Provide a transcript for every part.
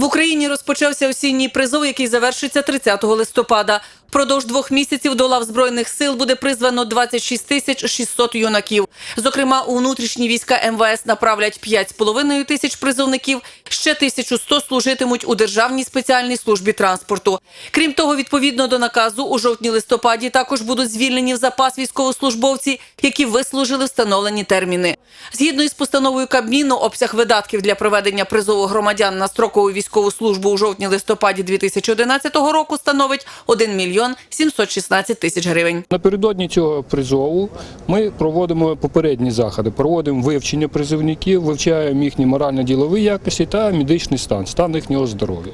В Україні розпочався осінній призов, який завершиться 30 листопада. Впродовж двох місяців до лав збройних сил буде призвано 26 тисяч 600 юнаків. Зокрема, у внутрішні війська МВС направлять 5,5 тисяч призовників. Ще 1100 служитимуть у державній спеціальній службі транспорту. Крім того, відповідно до наказу, у жовтні-листопаді також будуть звільнені в запас військовослужбовці, які вислужили встановлені терміни. Згідно із постановою Кабміну, обсяг видатків для проведення призову громадян на строкову військову службу у жовтні-листопаді 2011 року становить 1 мільйон 716 тисяч гривень. Напередодні цього призову ми проводимо попередні заходи, проводимо вивчення призовників, вивчаємо їхні морально-ділові якості та медичний стан, стан їхнього здоров'я.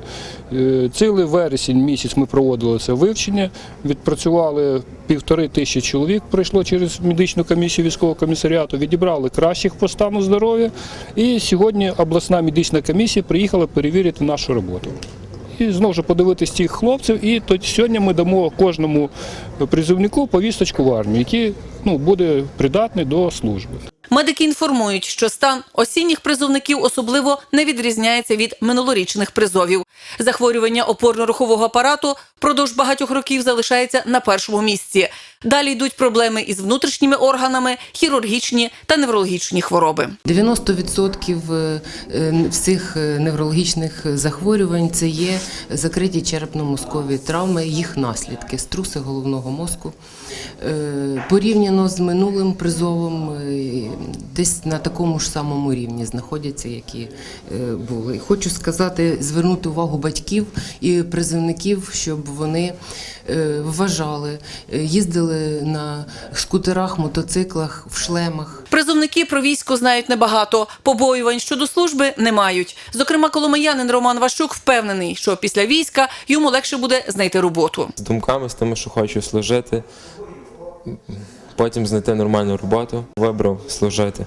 Е, Цілий вересень місяць ми проводили це вивчення, відпрацювали півтори тисячі чоловік, пройшло через медичну комісію військового комісаріату, відібрали кращих по стану здоров'я. І сьогодні обласна медична комісія приїхала перевірити нашу роботу. І знову ж подивитись цих хлопців. І то сьогодні ми дамо кожному призовнику повісточку в армію, який ну, буде придатний до служби. Медики інформують, що стан осінніх призовників особливо не відрізняється від минулорічних призовів. Захворювання опорно-рухового апарату впродовж багатьох років залишається на першому місці. Далі йдуть проблеми із внутрішніми органами, хірургічні та неврологічні хвороби. 90% е, е, всіх е, неврологічних захворювань це є закриті черепно-мозкові травми, їх наслідки, струси головного мозку. Е, Порівняно з минулим призовом, е, десь на такому ж самому рівні знаходяться, які е, були. Хочу сказати, звернути увагу батьків і призовників, щоб вони вважали, е, їздили на скутерах, мотоциклах, в шлемах. Призовники про військо знають небагато. Побоювань щодо служби не мають. Зокрема, коломиянин Роман Ващук впевнений, що після війська йому легше буде знайти роботу. з думками, з тими, що хочу служити, потім знайти нормальну роботу. Вибрав служити.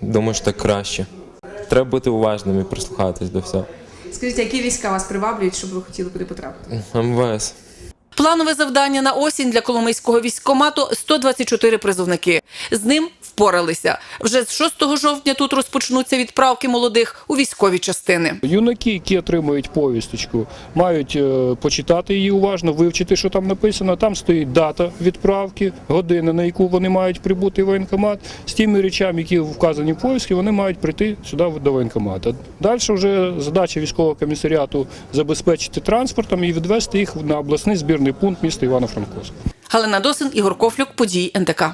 Думаю, що так краще. Треба бути уважним і прислухатись до всього. Скажіть, які війська вас приваблюють, щоб ви хотіли куди потрапити? МВС. Планове завдання на осінь для Коломийського військкомату – 124 призовники. З ним впоралися. Вже з 6 жовтня тут розпочнуться відправки молодих у військові частини. Юнаки, які отримують повісточку, мають е, почитати її уважно, вивчити, що там написано. Там стоїть дата відправки, година, на яку вони мають прибути в воєнкомат. З тими речами, які вказані в повістці, вони мають прийти сюди до воєнкомата. Далі вже задача військового комісаріату забезпечити транспортом і відвести їх на обласний збірний пункт міста Івано-Франковськ. Галина Досин, Ігор Кофлюк, події НТК.